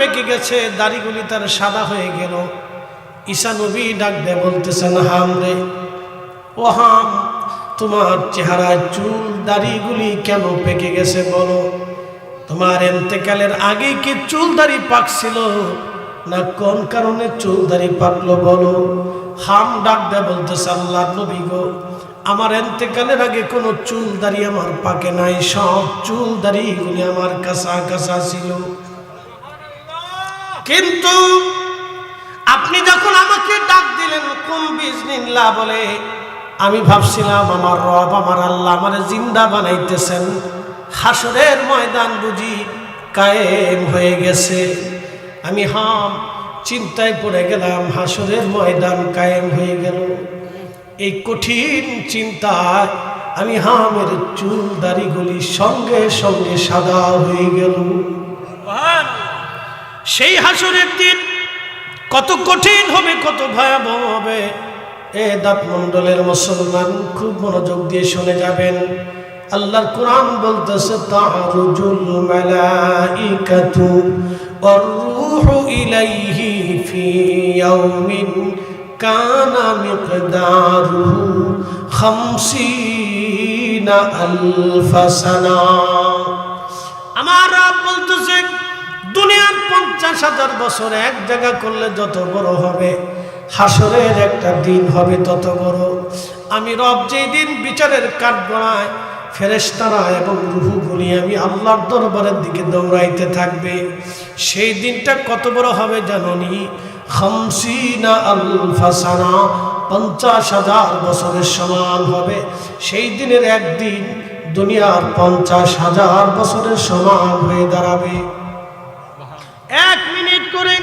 পেকে গেছে, দাড়িগুলি তার সাদা হয়ে গেল। ঈশা নবী ডাক দিয়ে, বলতেছেন, হাম রে, ও হাম, তোমার চেহারায় চুল, দাড়িগুলি কেন পেকে গেছে বলো? তোমার এন্তেকালের আগে কি চুল দাড়ি পাকছিল না কোন কারণে চুল দাড়ি পাকলো বলো? হাম ডাক দেয়া, বলতেছে, আল্লাহ নবী গো, আমার এন্তেকালের আগে কোনো চুল দাড়ি আমার পাকে নাই, সব চুল দাড়িগুলি আমার কাঁচা কাঁচা ছিল। কিন্তু আপনি যখন আমাকে ডাক দিলেন কুম বিজনিল্লাহ বলে, আমি ভাবছিলাম, আমার রব, আমার আল্লাহ আমার জিন্দা বানাইতেছেন। হাসরের ময়দান বুঝি কায়েম হয়ে গেছে। আমি হাম চিন্তায় পড়ে গেলাম হাসরের ময়দান কায়েম হয়ে গেল। এই কঠিন চিন্তায় আমি হামের চুল দাড়িগুলি সঙ্গে সঙ্গে সাদা হয়ে গেল। সেই হাসরের দিন কত কঠিন হবে, কত ভয়াবহ হবে। এ দাঁত মণ্ডলের মুসলমান খুব মনোযোগ দিয়ে শুনে যাবেন। আল্লাহর কোরআন বলতেছে, তারুজুল মালাইকাতু ওয়াররূহু ইলাইহি ফি ইয়াউমিন কানা মিকদারুহু খামসিনা আলফা সানা। আমার রব বলতেছে দুনিয়ার পঞ্চাশ হাজার বছর এক জায়গা করলে যত বড় হবে, হাসরের একটা দিন হবে তত বড়। আমি রব যেই দিন বিচারের কাঠ গড়ায় ফেরেস্তারা এবং রুহুগুলি আমি আল্লাহর দরবারের দিকে দৌড়াইতে থাকবে। সেই দিনটা কত বড় হবে জাননি? খামসিনা আলফাসানা, পঞ্চাশ হাজার বছরের সমান হবে। সেই দিনের একদিন দুনিয়ার পঞ্চাশ হাজার বছরের সমান হয়ে দাঁড়াবে। এক মিনিট করে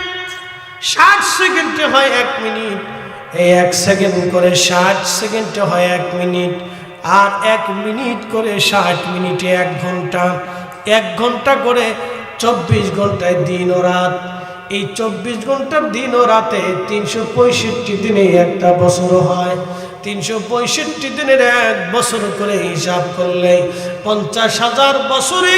ষাট সেকেন্ডে হয় এক মিনিট। এই এক সেকেন্ড করে ষাট সেকেন্ডে হয় এক মিনিট। আর এক মিনিট করে ষাট মিনিটে এক ঘণ্টা। এক ঘণ্টা করে চব্বিশ ঘন্টায় দিন ও রাত। এই চব্বিশ ঘণ্টার দিন ও রাতে তিনশো পঁয়ষট্টি দিনে একটা বছর হয়। তিনশো পঁয়ষট্টি দিনের এক বছর করে হিসাব করলে পঞ্চাশ হাজার বছরে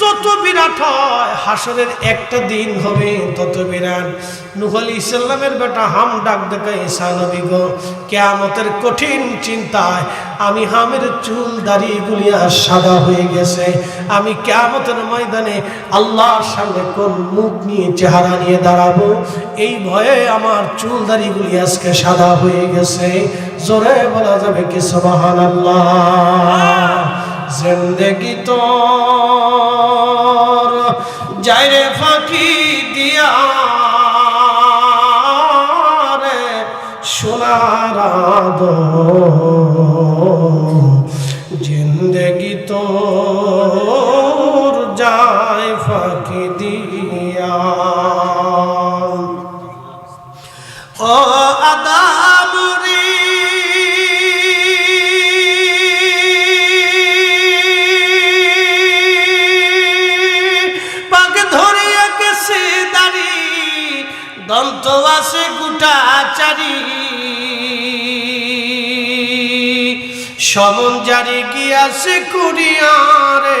যত বিরাট হয়, হাসরের একটা দিন হবে, তত বিরাট। নুহলি ইসলামের বেটা হাম ডাক দেখা, ঈসা নবী গো, কেয়ামতের কঠিন চিন্তায় আমি হামের চুল দাড়ি গুলিয়া সাদা হয়ে গেছে। আমি কেয়ামতের ময়দানে আল্লাহর সামনে কোন মুখ নিয়ে চেহারা নিয়ে দাঁড়াবো? এই ভয়ে আমার চুল দাড়িগুলি আজকে সাদা হয়ে গেছে। জোরে বলা যাবে কি সবাহান আল্লাহ জিন্দগি তোর যায় রে ফাঁকি দিয়া রে সোনার দন্ত আছে গুটা চারি। সমন জারি গিয়াছে কুড়িয়ারে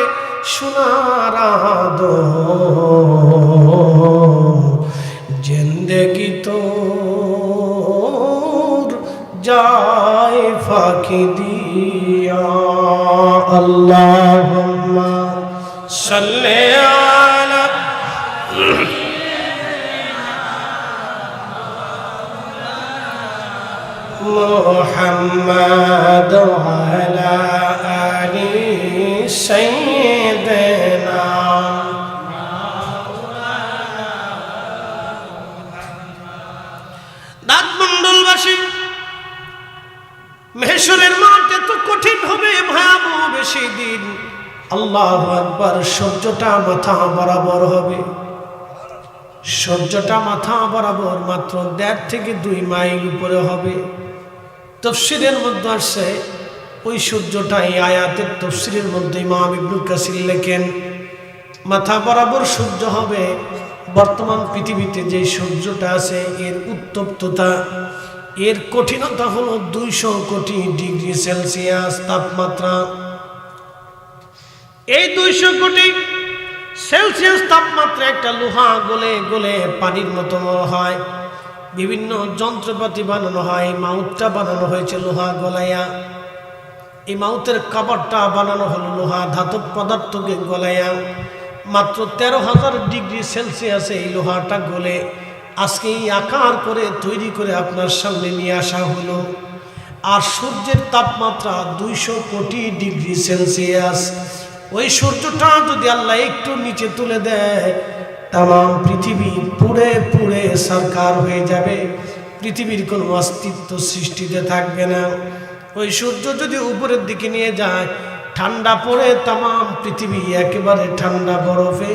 সোনার জিন্দগি তোর যায় ফাঁকি দিয়া? আল্লাহ সাল্লে محمد وعلى آل سيدنا দাঁতমণ্ডলবাসী মেহেশ্বরের মাঠ এত কঠিন হবে ভয়াবহ হবে সেই দিন আল্লাহ একবার সূর্যটা মাথা বরাবর হবে সূর্যটা মাথা বরাবর মাত্র দেড় থেকে দুই মাইল উপরে হবে তফসিরের মধ্যে আসছে ওই সূর্যটা এই আয়াতের তফসিরের মধ্যে ইমাম ইবনুল কাসির লেখেন, মাথা বরাবর সূর্য হবে, বর্তমান পৃথিবীতে যে সূর্যটা আছে এর উত্তপ্ততা, এর কঠিনতা হলো দুইশো কোটি ডিগ্রি সেলসিয়াস তাপমাত্রা। এই দুইশো কোটি সেলসিয়াস তাপমাত্রা একটা লোহা গলে গলে পানির মতো হয়। বিভিন্ন যন্ত্রপাতি বানানো হয়, মাউথটা বানানো হয়েছে লোহা গলাইয়া এই মাউথের কাপড়টা বানানো হলো লোহা ধাতব পদার্থকে গলায়া। মাত্র তেরো হাজার ডিগ্রি সেলসিয়াসে এই লোহাটা গলে। আজকে এই আকার করে তৈরি করে আপনার সামনে নিয়ে আসা হলো। আর সূর্যের তাপমাত্রা দুইশো কোটি ডিগ্রি সেলসিয়াস। ওই সূর্যটা যদি আল্লাহ একটু নিচে তুলে দেয় তাম পৃথিবী পুড়ে পুড়ে সরকার হয়ে যাবে। পৃথিবীর কোনো অস্তিত্ব সৃষ্টিতে থাকবে না। ওই সূর্য যদি উপরের দিকে নিয়ে যায়, ঠান্ডা পড়ে তাম পৃথিবী একেবারে ঠান্ডা বরফে,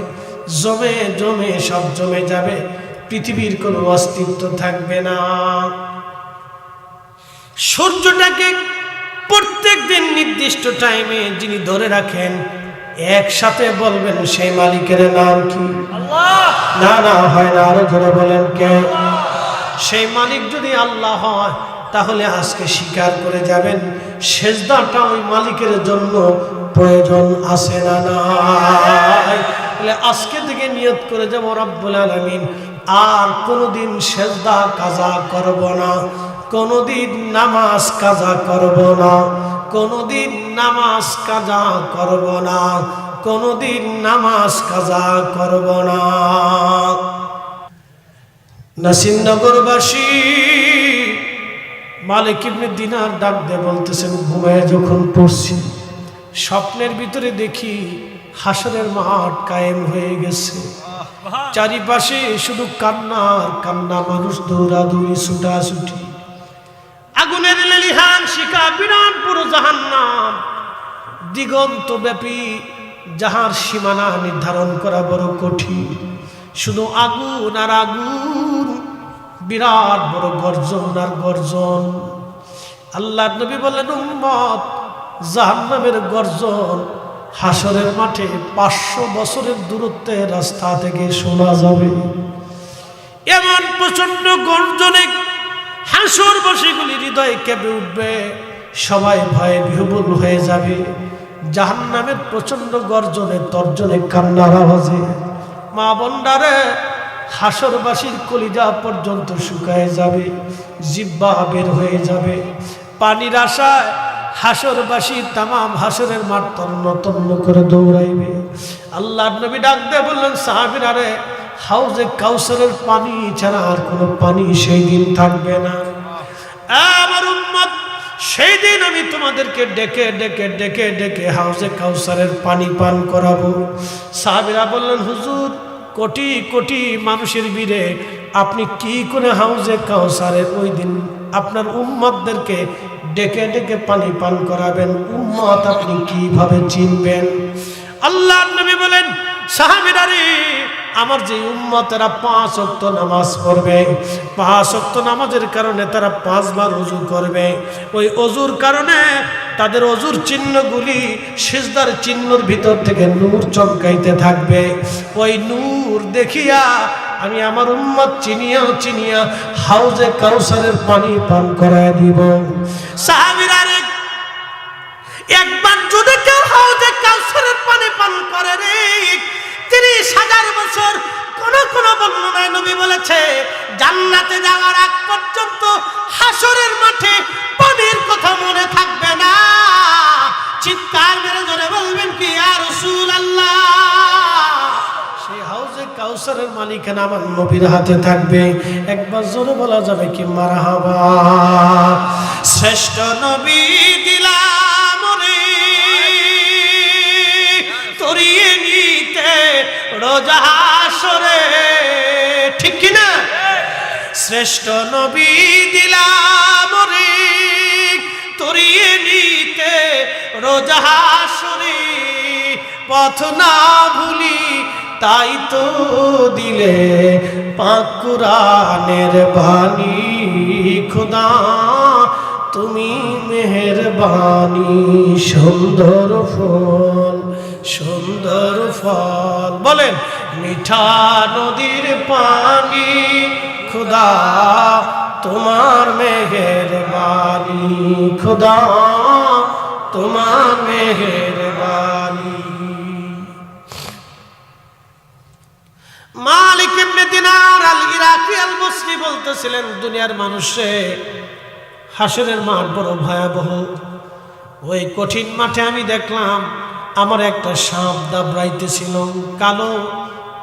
জমে জমে সব জমে যাবে। পৃথিবীর কোনো অস্তিত্ব থাকবে না। সূর্যটাকে প্রত্যেক দিন নির্দিষ্ট টাইমে যিনি ধরে রাখেন একসাথে বলবেন সেই মালিকের নাম কি? না না হয় না আরও ধরে বলেন কে? সেই মালিক যদি আল্লাহ হয় তাহলে আজকে স্বীকার করে যাবেন সেজদাটা ওই মালিকের জন্য প্রয়োজন আছে না তাহলে আজকে থেকে নিয়ত করে যাব রব্বুল আলমিন আর কোনোদিন সেজদা কাজা করব না কোনোদিন নামাজ কাজা করব না কোনোদিন নামাজ কাজা করব না কোনোদিন নামাজ কাজা করব না। নাসিমনগরবাসী মালিক ইবনে দিনার ডাক দিয়ে বলতেছেন ঘুমায় যখন পড়ছি স্বপ্নের ভিতরে দেখি হাসরের মাঠ কায়েম হয়ে গেছে। চারিপাশে শুধু কান্নার কান্না মানুষ দৌড়াদৌড়ি ছুটাছুটি। আগুনের লেলিহান শিকা বিরাট পুরো জাহান্নাম। দিগন্ত ব্যাপী যাহার সীমানা নির্ধারণ করা বড় কঠিন। শুধু আগুন আর আগুন, বিরাট বড় গর্জন আর গর্জন। আল্লাহ নবী বললেন, উম্মত, জাহান্নামের গর্জন হাসরের মাঠে পাঁচশো বছরের দূরত্বে রাস্তা থেকে শোনা যাবে। এমন প্রচণ্ড গর্জনে হাসর বসেগুলি হৃদয়ে কেঁপে উঠবে। সবাই ভয়ে বিহবল হয়ে যাবে। জাহান্নামের প্রচণ্ড গর্জনে, তর্জনে, কান্নার আওয়াজে। মা বন্ডারে হাসরবাসীর কলিজা পর্যন্ত শুকায় যাবে জিব্বা বের হয়ে যাবে। পানির আশায় হাসরবাসী তামাম হাসরের মাঠ তন্ন তন্ন করে দৌড়াইবে। আল্লাহ নবী ডাক দিয়ে বললেন সাহাবিরা রে হাউজে কাউসারের পানি ছাড়া আর কোনো পানি সেই দিন থাকবে না। আমার উম্মত, সেই দিন আমি তোমাদেরকে ডেকে ডেকে ডেকে ডেকে হাউজে কাউসারের পানি পান করাবো। সাহাবিরা বললেন, হুজুর, কোটি কোটি মানুষের ভিড়ে আপনি কি করে হাউজে কাউসারের ওই দিন আপনার উম্মতদেরকে ডেকে ডেকে পানি পান করাবেন? উম্মত আপনি কীভাবে চিনবেন? আল্লাহ নবী বলেন সাহাবিরারে আমার যে উম্মতেরা পাঁচ অক্ত নামাজ পড়বে। পাঁচ অক্ত নামাজের কারণে তারা পাঁচবার অজু করবে। ওই অজুর কারণে তাদের অজুর চিহ্নগুলি সিজদার চিহ্নর ভিতর থেকে নূর চমকাইতে থাকবে। ওই নূর দেখিয়া আমি আমার উম্মত চিনিয়া চিনিয়া হাউজে কাউসারের পানি পান করায় দিব। সাহাবিরারে একবার যদি কেউ হাউজে কাউসারের পানি পান করে রে তিরিশ হাজার বছর কোন কোন বর্ণনায় নবী বলেছে, জান্নাতে যাওয়ার আগ পর্যন্ত হাসরের মাঠে পানির কথা মনে থাকবে না। চিৎকার মেরে ধরে বলবেন কি আর রসুল আল্লাহ সেই হাউজে কাউসারের মালিকানা আমার নবীর হাতে থাকবে। একবার জোরে বলা যাবে কি, মারাহাবা! শ্রেষ্ঠ নবী রোজাহাসরে ঠিক কিনা? শ্রেষ্ঠ নবী দিলাম রে, তরিয়ে নিতে রোজাহাসরে। পথ না ভুলি তাই তো দিলে পাকুরানের বাণী। খুদা, তুমি মেহরবানি সুন্দর ফল। সুন্দর ফল। বলেন, মিঠা নদীর পানি, খুদা তোমার মেহরবানি, খুদা তোমার মেহরবানি। মালিক ইবনে দিনার আল মুসরি বলতেছিলেন, দুনিয়ার মানুষে হাসরের মাঠ বড় ভয়াবহ। ওই কঠিন মাঠে আমি দেখলাম আমার একটা সাপ দাবড়াইতেছিল। কালো,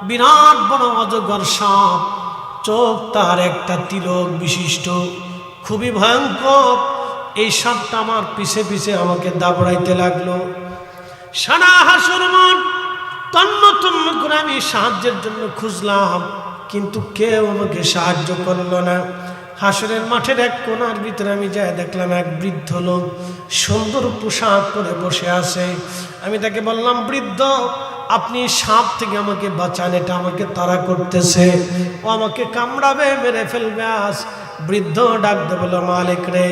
বিরাট বড় অজগর সাপ। চোখ তার একটা তিলক বিশিষ্ট। খুবই ভয়ঙ্কর। এই সাপটা আমার পিছে পিছে আমাকে দাবড়াইতে লাগল। সারা হাসর মাঠ তন্ন তন্ন করে আমি সাহায্যের জন্য খুঁজলাম, কিন্তু কেউ আমাকে সাহায্য করল না। হাসরের মাঠের এক কোনার ভিতরে আমি যাই দেখলাম এক বৃদ্ধ লোক সুন্দর পোশাক করে বসে আছে। আমি তাকে বললাম, বৃদ্ধ, আপনি সাপ থেকে আমাকে বাঁচান, এটা আমাকে তাড়া করতেছে। ও আমাকে কামড়াবে, মেরে ফেলবে আজ। বৃদ্ধ ডাক বলল, মালিক রে,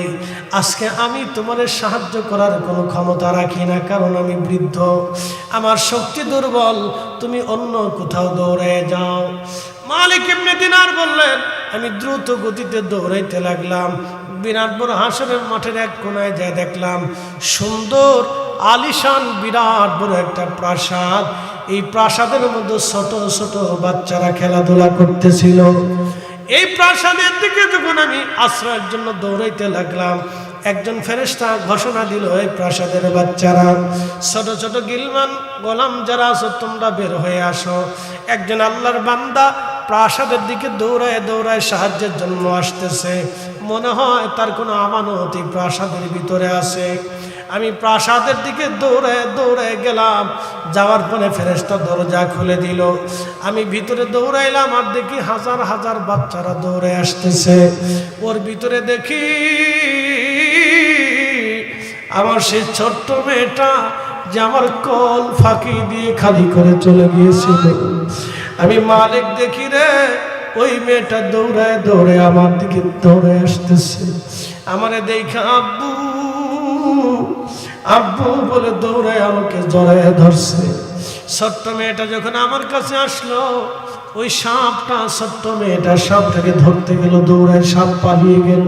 আজকে আমি তোমার সাহায্য করার কোনো ক্ষমতা রাখি না, কারণ আমি বৃদ্ধ। আমার শক্তি দুর্বল, তুমি অন্য কোথাও দৌড়ে যাও। মালিক এমনি দিনার বললেন আমি দ্রুত গতিতে দৌড়াইতে লাগলাম। বিরাট বড় হাসনের মাঠের এক কোনায় যা দেখলাম, সুন্দর, আলিশান, বিরাট বড় একটা প্রাসাদ। এই প্রাসাদের মধ্যে ছোট ছোট বাচ্চারা খেলাধুলা করতেছিল। এই প্রাসাদের দিকে যখন আমি আশ্রয়ের জন্য দৌড়াইতে লাগলাম, একজন ফেরেস্তা ঘোষণা দিল এই প্রাসাদের বাচ্চারা, ছোট ছোট গিলমান গোলাম যারা আছো, তোমরা বের হয়ে আসো। একজন আল্লাহর বান্দা প্রাসাদের দিকে দৌড়ায় দৌড়ায় সাহায্যের জন্য আসতেছে। মনে হয় তার কোনো আমানত প্রাসাদের ভিতরে আছে। আমি প্রাসাদের দিকে দৌড়ে দৌড়ে গেলাম। যাওয়ার পরে ফেরেস্তা দরজা খুলে দিল। আমি ভিতরে দৌড়াইলাম আর দেখি হাজার হাজার বাচ্চারা দৌড়ে আসতেছে। ওর ভিতরে দেখি আমার সেই ছোট্ট মেয়েটা যে আমার কল ফাঁকি দিয়ে খালি করে চলে গিয়েছিল। আমি মালিক দেখি রে, ওই মেয়েটা দৌড়ায় দৌড়ে আমার দিকে দৌড়ে আসতেছে। আমারে দেখা আব্বু আব্বু বলে দৌড়ায় আমাকে জড়ায় ধরছে। ছোট্ট মেয়েটা যখন আমার কাছে আসলো, ওই সাপটা, ছোট্ট মেয়েটা সাপটাকে ধরতে গেল, দৌড়ায় সাপ পালিয়ে গেল।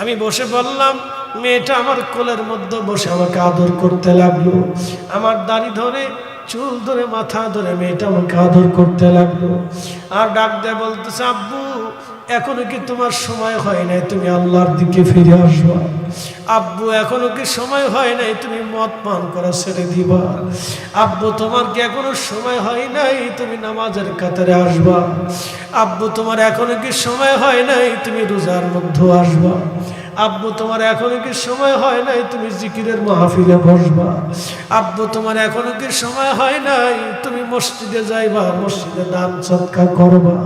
আমি বসে বললাম মেয়েটা আমার কোলের মধ্যে বসে আমাকে আদর করতে লাগল। আমার দাড়ি ধরে, চুল ধরে, মাথা ধরে মেয়েটা আমাকে আদর করতে লাগল। আর ডাক দেয় বলতেছে, আব্বু, এখনও কি তোমার সময় হয় নাই? তুমি আল্লাহর দিকে ফিরে আসবা। আব্বু, এখনও কি সময় হয় নাই? তুমি মদ পান করা ছেড়ে দিবা। আব্বু, তোমার কি এখনও সময় হয় নাই? তুমি নামাজের কাতারে আসবা। আব্বু, তোমার এখনও কি সময় হয় নাই? তুমি রোজার মধ্যে আসবা। আব্বু, তোমার এখনও কি সময় হয় নাই? তুমি জিকিরের মাহফিলে বসবা। আব্বু, তোমার এখনও কি সময় হয় নাই? তুমি মসজিদে যাইবা, মসজিদে দান সৎকার করবা।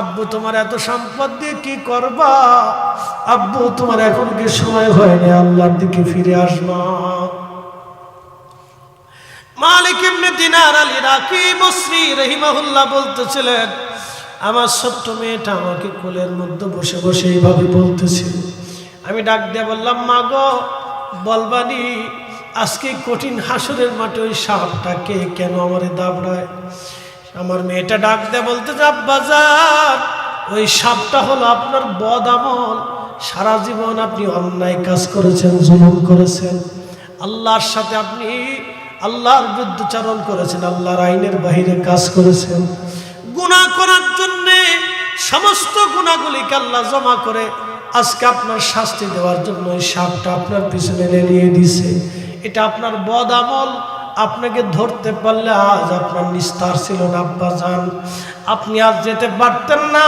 আব্বু, তোমার এত সম্পদ দিয়ে কি করবা? আব্বু, তোমার এখন কি সময় হয়নি আল্লাহর দিকে ফিরে আসবা। মালিক ইবনে দিনার আলী রাকি বসরি রহিমাহুল্লাহ বলতেছিলেন, আমার ছোট্ট মেয়েটা আমাকে কোলের মধ্যে বসে বসে এইভাবে বলতেছিল আমি ডাক দিয়ে বললাম, মা গো, বলবানি, আজকে কঠিন হাসরের মাঠে ওই সাপটাকে কেন আমারে দাবড়ায়? আমার মেয়েটা ডাক দেয় বলতে বাজার ওই সাপটা হলো আপনার বদ আমল। সারা জীবন আপনি অন্যায় কাজ করেছেন, জুলুম করেছেন। আল্লাহর সাথে আপনি আল্লাহর বিরুদ্ধচারণ করেছেন, আল্লাহর আইনের বাহিরে কাজ করেছেন। গুণা করার জন্যে সমস্ত গুণাগুলিকে আল্লাহ জমা করে আজকে আপনার শাস্তি দেওয়ার জন্য ওই সাপটা আপনার পিছনে লেলিয়ে দিছে। এটা আপনার বদ আমল। আপনাকে ধরতে পারলে আজ আপনার নিস্তার ছিল না, আব্বা যান আপনি আজ যেতে পারতেন না।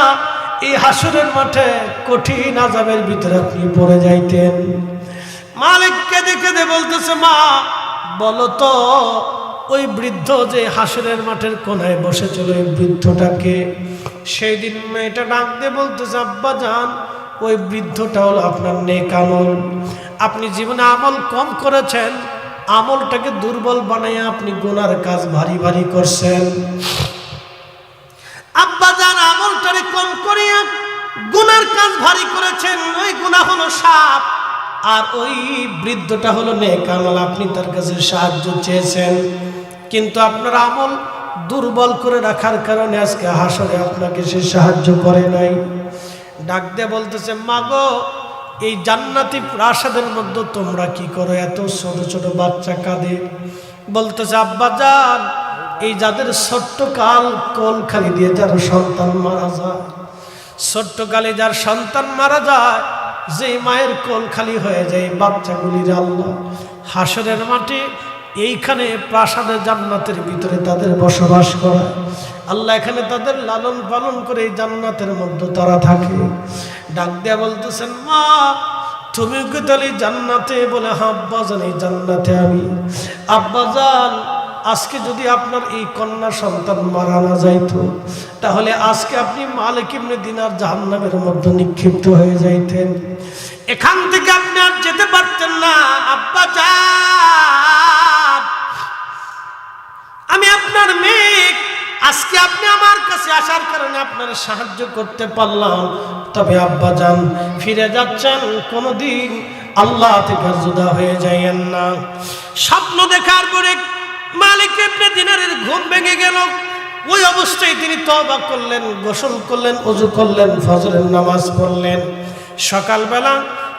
এই হাসুরের মাঠে কঠিন আজাবের ভিতরে আপনি পড়ে যাইতেন। মালিক কেঁদে কেঁদে বলতেছে, মা, বলো তো, ওই বৃদ্ধ যে হাসুরের মাঠের কোনায় বসেছিল ওই বৃদ্ধটাকে সেই দিন মেয়েটা ডাক দিয়ে বলতেছে, আব্বা যান ওই বৃদ্ধটা হলো আপনার নেক আমল। আপনি জীবনে আমল কম করেছেন, আমলটাকে দুর্বল বানাইয়া আপনি গুনার কাজ ভারী ভারী করছেন। আব্বা যান, আমলটারে কম করিয়া গুনার কাজ ভারী করেছেন, ওই গুণা হলো সাপ। আর ওই বৃদ্ধটা হলো নেক আমল, আপনি তার কাছে সাহায্য চেয়েছেন। কিন্তু আপনার আমল দুর্বল করে রাখার কারণে আজকে হাসরে আপনাকে সে সাহায্য করে নাই। ডাক দিয়ে বলতেছে, মাগো, এই জান্নাতি প্রাসাদের মধ্যে তোমরা কি করো? এত ছোট ছোট বাচ্চা কাঁদে। বলতেছে, আব্বা যান এই যাদের ছোট্ট কাল কোল খালি দিয়ে যার সন্তান মারা যায়, ছোট্ট কালে যার সন্তান মারা যায় যে মায়ের কোল খালি হয়ে যায় বাচ্চাগুলির আল্লাহ। হাসরের মাঠে এইখানে প্রাসাদে জান্নাতের ভিতরে তাদের বসবাস করা। আল্লাহ এখানে তাদের লালন পালন করে এই জান্নাতের মধ্যে তারা থাকে। ডাক দেয়া বলতেছেন, মা, তুমি কি তাহলে জান্নাতে বলে হ্যাঁ জান, এই জান্নাতে আমি। আব্বা জান, আজকে যদি আপনার এই কন্যা সন্তান মারা না যাইতো, তাহলে আজকে আপনি মালিক ইবনে দিনার জাহান্নামের মধ্যে নিক্ষিপ্ত হয়ে যাইতেন। এখান থেকে আপনি আর যেতে পারতেন না, আব্বা আমি আপনার মেয়ে। আজকে আপনি আমার কাছে আসার কারণে আপনার সাহায্য করতে পারলাম। তবে আব্বা যান, ফিরে যাচ্ছেন কোনোদিন। আল্লাহ থেকে জুদা হয়ে যাইয়েন না। স্বপ্ন দেখার পরে মালিক ইবনে দিনারের ঘুম ভেঙে গেল। ওই অবস্থায় তিনি তবা করলেন, গোসল করলেন অজু করলেন, ফজরের নামাজ পড়লেন। সকালবেলা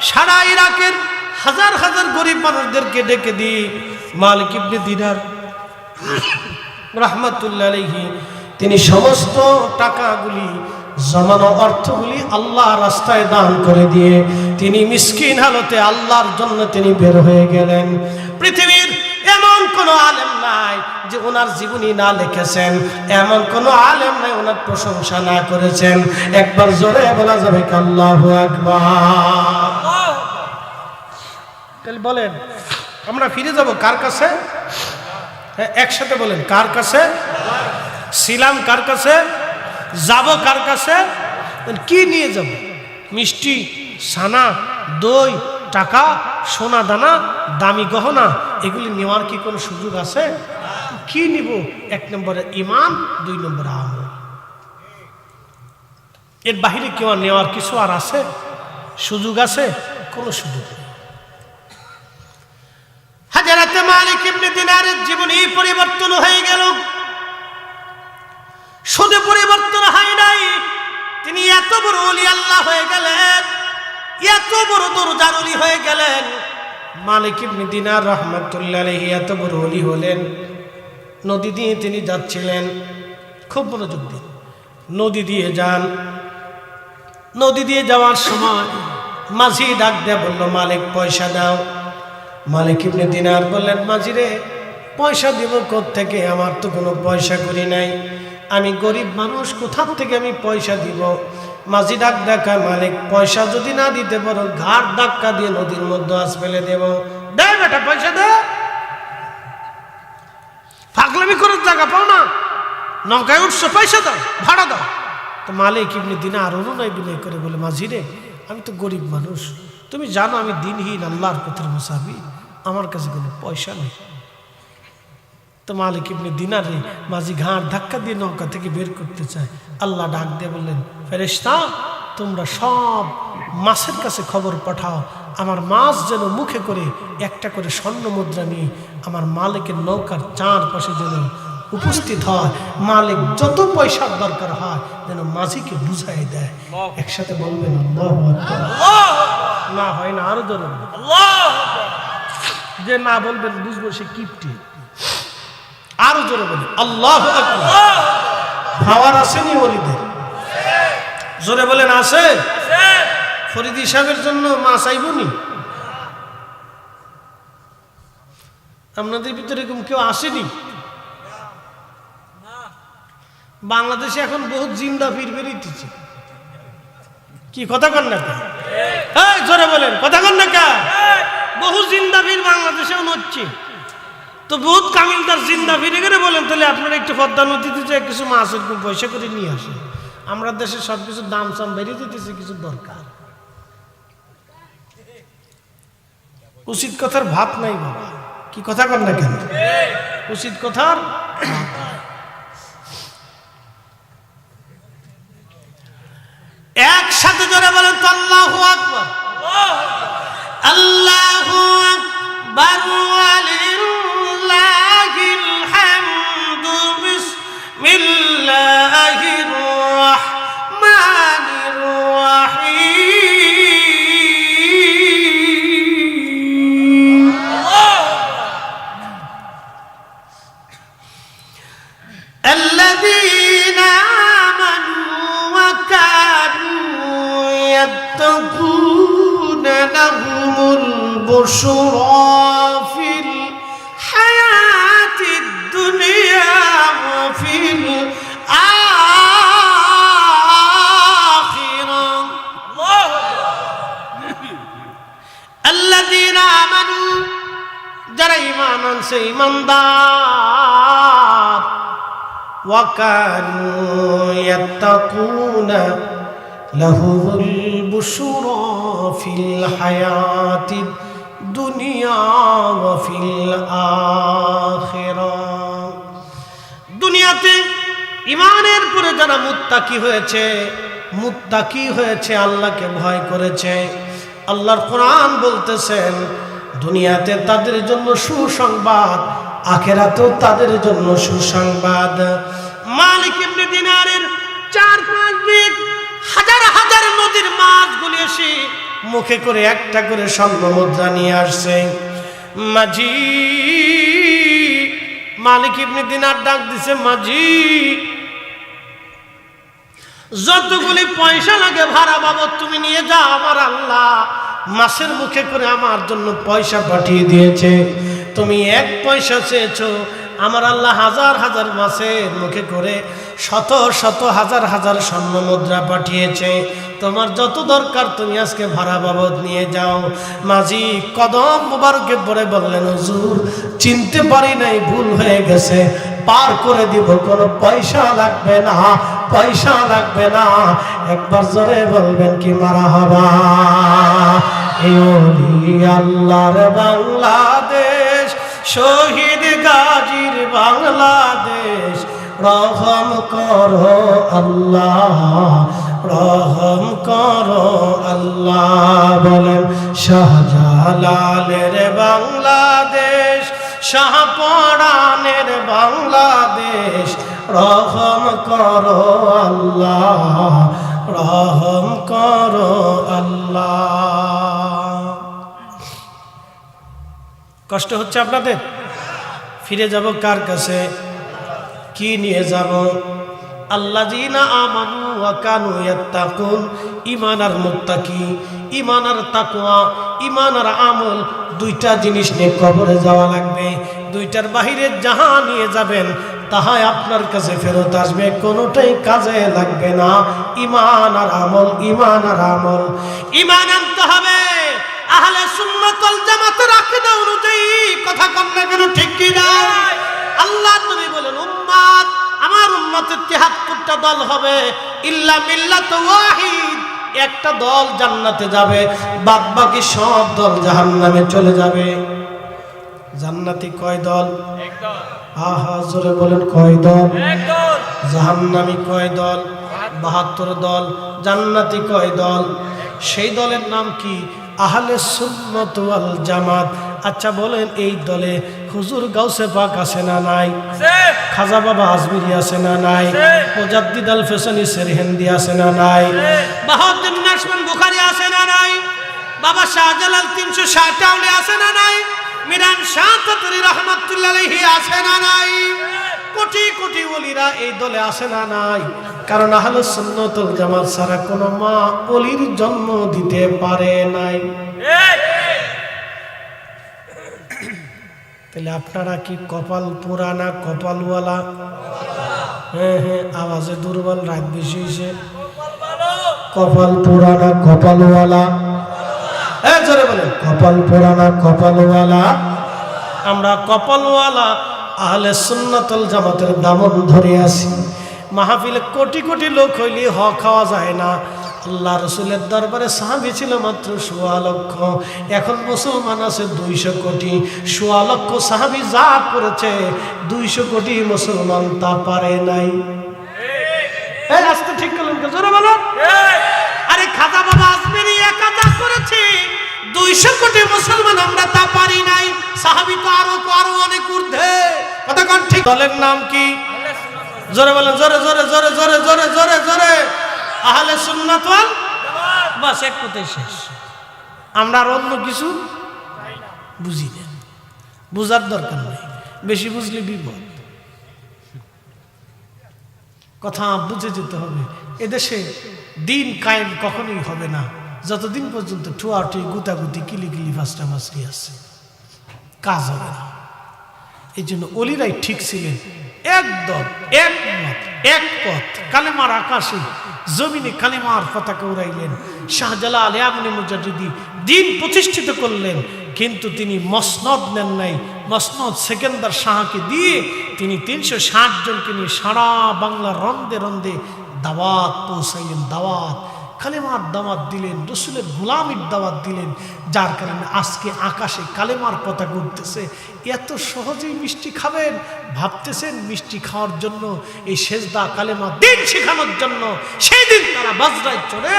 সারা ইরাকের হাজার হাজার গরিব মানুষদেরকে ডেকে দিয়ে মালিক ইবনে দিনার রহমতুল্লাহ তিনি সমস্ত টাকাগুলি জমানো অর্থগুলি আল্লাহ রাস্তায় দান করে দিয়ে তিনি মিসকিন হালতে আল্লাহর জন্য তিনি বের হয়ে গেলেন। পৃথিবীর এমন কোনো আলেম নাই যে ওনার জীবনী না লিখেছেন এমন কোনো আলেম নাই ওনার প্রশংসা না করেছেন। একবার জোরে বলা যাবে আল্লাহ আকবার। বলেন আমরা ফিরে যাব কার কাছে? একসাথে বলেন, কার কাছে? ছিলাম কার কাছে? যাব কার কাছে? কি নিয়ে যাব? মিষ্টি, ছানা, দই, টাকা, সোনা দানা, দামি গহনা, এগুলি নেওয়ার কি কোনো সুযোগ আছে? কি নিব? এক নম্বরে ইমান দুই নম্বরে আমল। এর বাহিরে কেউ নেওয়ার কিছু আর আছে? সুযোগ আছে? কোনো সুযোগ নেই। হাজারাতে মালিক ইবনে দিনারের জীবনই পরিবর্তন হয়ে গেল। শুধু পরিবর্তন হয় নাই, তিনি এত বড় অলি আল্লাহ হয়ে গেলেন, এত বড় দরজার অলি হয়ে গেলেন। মালিক ইবনে দিনার রহমতুল্লাহ এত বড় অলি হলেন। নদী দিয়ে তিনি যাচ্ছিলেন, খুব মনোযোগ দিন নদী দিয়ে যান। নদী দিয়ে যাওয়ার সময় মাঝি ডাক দেয়া বলল, মালিক, পয়সা দাও। মালিক ইবনে দিনার বললেন মাঝিরে পয়সা দিব থেকে আমার তো কোনো পয়সা করি নাই। আমি গরিব মানুষ, কোথার থেকে আমি পয়সা দিব? মাঝি ডাক দেখা মালিক, পয়সা যদি না দিতে পারো, ঘাট ধাক্কা দিয়ে নদীর মধ্যে আস ফেলে দেব। দে বেটা, পয়সা দে। ফাগলামি করার জায়গা পাও না। নৌকায় উঠছো, পয়সা দাও, ভাড়া দাও। তো মালিক ইবনে দিনা আর অনুনয় বিনয় করে বলে মাঝিরে আমি তো গরিব মানুষ। তুমি জানো আমি দিনহীন আল্লাহর পথের মুসাফি আমার কাছে কোনো পয়সা নেই। তো মালিক ইবনে দিনারে মাঝি ঘাড় ধাক্কা দিয়ে নৌকা থেকে বের করতে চায়। আল্লাহ ডাক দিয়ে বললেন ফেরেশতা তোমরা সব মাছের কাছে খবর পাঠাও। আমার মাছ যেন মুখে করে একটা করে স্বর্ণ মুদ্রা নিয়ে আমার মালিকের নৌকার চার পাশে যেন উপস্থিত হয়। মালিক যত পয়সার দরকার হয় যেন মাঝিকে বুঝাই দেয়। একসাথে বলবেন না হয় না আরও ধরুন যে না বলবেন, বুঝব সে কিপটি। আরও জোরে বলি, আল্লাহ খাওয়ার আসেনি অলিদের জোরে বলেন আছে ফরিদি সাহেবের জন্য মাছ আইবনি আপনাদের ভিতরে এরকম কেউ আসেনি? বাংলাদেশে এখন বহুত জিন্দা ফির বেরিয়েছে। কি কথা কন না কেন? জোরে বলেন, কথা কন না বহু জিন্দা ফির বাংলাদেশেও হচ্ছে। তো বহুত কামিলদার জিন্দা ফিরে গেলে বলেন, তাহলে আপনারা একটু পদ্মা নদীতে যে কিছু মাছ পয়সা করে নিয়ে আসেন আমরা দেশে সব কিছুর দাম সাম বেরিয়ে দিতেছি কিছু দরকার। উচিত কথার ভাত নাই বাবা। কি কথা কর না কেন? উচিত কথার البشرى في الحياة الدنيا وفي الآخرة الذين آمنوا যারা ইমান আনছে ইমানদার وكانوا يتقون لهم البشرى في الحياة الدنيا দুনিয়া ওয়াফিল আখেরা। দুনিয়াতে ইমানের পরে যারা মুত্তাকি হয়েছে মুত্তাকি হয়েছে, আল্লাহকে ভয় করেছে। আল্লাহর কোরআন বলতেছেন, দুনিয়াতে তাদের জন্য সুসংবাদ, আখেরাতেও তাদের জন্য সুসংবাদ। মালিক ইবনে দিনারের চার পাঁচ দিক হাজার হাজার নদীর মাছগুলি এসে মুখে করে একটা করে স্বর্ণ মুদ্রা নিয়ে আসছে। মাঝি, মালিক ইবনে দিনার ডাক দিছে, মাঝি, যতগুলি পয়সা লাগে ভাড়া বাবদ তুমি নিয়ে যাও আমার আল্লাহ। মাসের মুখে করে আমার জন্য পয়সা পাঠিয়ে দিয়েছে। তুমি এক পয়সা চেয়েছো, আমার আল্লাহ হাজার হাজার মাসের মুখে করে শত শত হাজার হাজার স্বর্ণ মুদ্রা পাঠিয়েছে। তোমার যত দরকার তুমি আজকে ভাড়া বাবদ নিয়ে যাও। মাঝি কদম মুবারকে পরে বললেন, হুজুর, চিনতে পারি নাই, ভুল হয়ে গেছে। পার করে দিব, কোনো পয়সা লাগবে না, পয়সা লাগবে না। একবার জোরে বলবেন কি মারা হবা? আল্লাহর বাংলাদেশ, শহীদ গাজীর বাংলাদেশ রহম করো আল্লাহ, রহম করো আল্লাহ বলেন, শাহজালালের বাংলাদেশ, শাহপরানের বাংলাদেশ, রহম করো আল্লাহ, রহম করো আল্লাহ। কষ্ট হচ্ছে আপনাদের? ফিরে যাব কার কাছে? কি নিয়ে যাব? আল্লাহ জিনা আমানু ওয়াকানু ইয়াত্তাকুন। ইমান আর মুত্তাকি ইমান আর ইমান আর আমল, দুইটা জিনিস নিয়ে কবরে যাওয়া লাগবে। দুইটার বাহিরে যাহা নিয়ে যাবেন, তাহাই আপনার কাছে ফেরত আসবে। কোনোটাই কাজে লাগবে না। ইমান আর আমল ইমান আর আমল। ইমান আনতে হবে। আহলে সুন্নাতুল জামাতের আকীদা অনুযায়ী কথা কম না কেন ঠিক কি না আল্লাহ নবী বলেন উম্মাত আমার উম্মতের 73টা দল হবে। ইল্লা মিল্লাত ওয়াহিদ। একটা দল জান্নাতে যাবে বাদ বাকি সব দল জাহান্নামে চলে যাবে। জান্নাতি কয় দল? আহা জোরে বলেন কয় দল? জাহান্নামি কয় দল? বাহাত্তর দল। জান্নাতি কয় দল? সেই দলের নাম কি? আহলে সুন্নত ওয়াল জামাত। আচ্ছা বলেন এই দলে হুজুর গাউসে পাক আছে না নাই? খাজা বাবা আজমিরি আছে না নাই? মুজাদ্দিদ আল ফেসানি সেরহেন্দি আছে না নাই? বাহাউদ্দিন নাসমান বুখারী আছে না নাই? বাবা শাহজালাল তিনশো ষাট আছে না নাই? মিরান শাহ তাতরি রহমাতুল্লাহ আছে না নাই? কোটি কোটি ওলিরা এই দলে আসে না নাই? কারণ আহলে সুন্নতুল জামাত ছাড়া কোনো মা ওলির জন্ম দিতে পারে নাই। তাহলে আপনারা কি কপাল পুরানা কপালওয়ালা? হ্যাঁ হ্যাঁ আওয়াজে দুর্বল, রাত বেশি কপাল পুরানা কপালওয়ালা? জোরে বলেন। কপাল পুরানা কপালওয়ালা। আমরা কপালওয়ালা আহলে সুন্নাতুল জামাতের দামন ধরে আছি। মাহফিলে কোটি কোটি লোক হইলে হ খাওয়া যায় না। আল্লাহ রসুলের দরবারে সাহাবি ছিল মাত্র সোয়া লক্ষ। এখন মুসলমান আছে দুইশো কোটি। সোয়া লক্ষ সাহাবি যা করেছে দুইশো কোটি মুসলমান তা পারে নাই। দুইশো কোটি মুসলমান আমরা তা পারি নাই। সাহাবি তো আরও আরও অনেক ঊর্ধ্বে। কোন ঠিক। দলের নাম কি? জোরে বলেন জোরে জোরে জোরে জোরে জোরে জোরে জোরে। আহলে সুন্নাত ওয়াল বাস এক কথাই শেষ। আমরা আর অন্য কিছু বুঝি না। বুঝার দরকার নেই। বেশি বুঝলে বিপদ। কথা বুঝে যেতে হবে। এদেশে দিন কায়েম কখনোই হবে না। যতদিন পর্যন্ত ঠুয়াঠুই গুতাগুতি, কিলিকিলি ফাস্টা ফাস্টি আছে, কাজ হবে না। এই জন্য অলিরাই ঠিক ছিলেন। একদম একমত, এক পথ, কালেমার আকাশে জমিনে কালেমার পতাকা উড়াইলেন। শাহজালাল ইয়ামনি মুজাদ্দিদি দিন প্রতিষ্ঠিত করলেন, কিন্তু তিনি মসনদ নেন নাই। মসনদ সেকেন্দার শাহকে দিয়ে তিনি তিনশো ষাট জনকে নিয়ে সারা বাংলার রন্দে রন্দে দাওয়াত পৌঁছাইলেন, দাওয়াত। কালেমার দাওয়াত দিলেন, রসুলের গোলামির দাওয়াত দিলেন, যার কারণে আজকে আকাশে কালেমার পতাকা উঠতেছে এত সহজেই মিষ্টি খাবেন, ভাবতেছেন মিষ্টি খাওয়ার জন্য, এই সেজদা, কালেমা দিন শেখানোর জন্য। সেই দিন তারা বাজরায় চড়ে,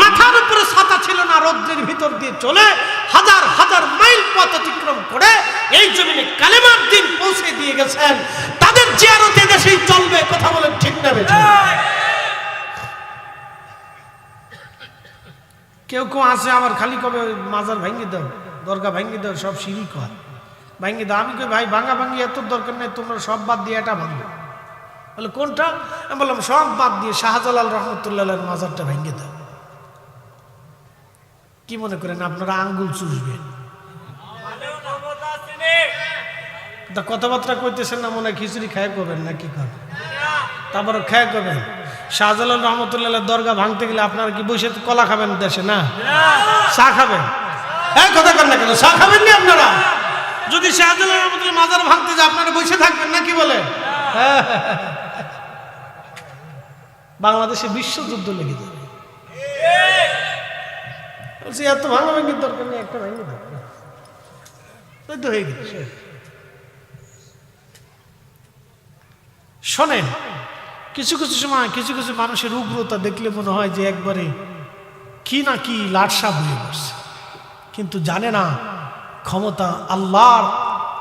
মাথার উপরে ছাতা ছিল না, রৌদ্রের ভিতর দিয়ে চলে হাজার হাজার মাইল পথ অতিক্রম করে এই জমিনে কালেমার দিন পৌঁছে দিয়ে গেছেন। তাদের জিয়ারতে দেশেই চলবে, কথা বলেন ঠিক না বেঠিক? কেউ কেউ আছে আমার খালি কবে মাজার ভাঙ্গি দাও, দরগা ভাঙ্গি দাও, সব সিঁড়ি কর। ভাঙ্গি দাও। আমি কই, ভাই, ভাঙা ভাঙ্গি এত দরকার নেই, তোমরা সব বাদ দিয়ে এটা ভাঙো। বলে, কোনটা? আমি বললাম, সব বাদ দিয়ে শাহজালাল রহমতুল্লাহ মাজারটা ভেঙে দাও। কি মনে করেন, আপনারা আঙ্গুল চুষবেন? তা কথাবার্তা কইতেছেন না, মনে খিচুড়ি খায় করবেন না কি করেন তারপরে খায় করবেন। শাহজালাল রহমতুল্লাহ দরগা ভাঙতে গেলে আপনারা কি বসে কলা খাবেন দেশে, না? চা খাবেন? হ্যাঁ কথা করেন না কেন, চা খাবেন না আপনারা? যদি শাহজালাল রহমতুল্লাহ মাজার ভাঙতে যায়, আপনারা বসে থাকবেন না কি বলে? বাংলাদেশে বিশ্বযুদ্ধ লেগে যাবে। বলছি, এত ভাঙা ভাঙির দরকার নেই, একটা ভাঙি ওই তো হয়ে গেছে। শোনেন কিছু কিছু সময় কিছু কিছু মানুষের উগ্রতা দেখলে মনে হয় যে একবারে কি না কি লাটসাপ হয়ে বসছে কিন্তু জানে না ক্ষমতা আল্লাহর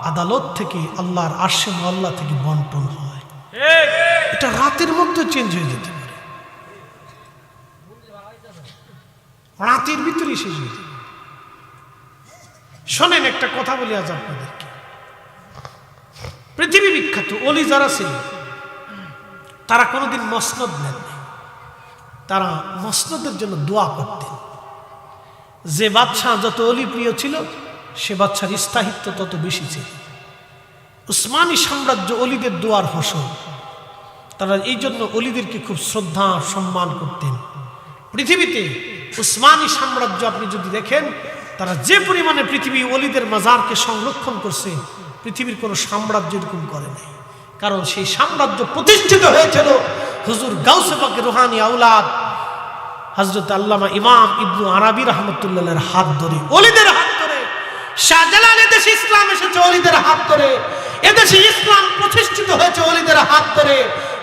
আদালত থেকে, আল্লাহর আশ্রম আল্লাহ থেকে বন্টন হয়। এটা রাতের মধ্যে চেঞ্জ হয়ে যেতে পারে। রাতের ভিতরে শেষ হয়ে যাবে শোনেন একটা কথা বলি আজ আপনাদেরকে। পৃথিবী বিখ্যাত, অলি যারা ছিল তারা কোনোদিন মসনদ নেন তারা মসনদের জন্য দোয়া করতেন। যে বাদশাহ যত অলি প্রিয় ছিল, সে বাচ্চার স্থায়িত্ব তত বেশি ছিল। উসমানী সাম্রাজ্য অলিদের দোয়ার ফসল। তারা এই জন্য অলিদেরকে খুব শ্রদ্ধা সম্মান করতেন। পৃথিবীতে উসমানী সাম্রাজ্য আপনি যদি দেখেন, তারা যে পরিমাণে পৃথিবী অলিদের মাজারকে সংরক্ষণ করছে, পৃথিবীর কোনো সাম্রাজ্য এরকম করে নাই। কারণ সেই সাম্রাজ্য প্রতিষ্ঠিত হয়েছিল হুজুর গাউসেফাকে রুহানি আউলাদ হজরত আল্লামা ইমাম ইবনু আরবি রহমতুল্লাহের হাত ধরে, অলিদের হাত ধরে শাহজালাল এদেশে ইসলাম এসেছে অলিদের হাত ধরে, এদেশে ইসলাম প্রতিষ্ঠিত হয়েছে অলিদের হাত ধরে,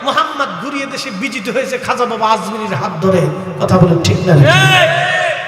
মোহাম্মদ ঘুরিয়ে দেশে বিজিত হয়েছে খাজা বাবা আজমিনের হাত ধরে। কথা বলেন ঠিক না?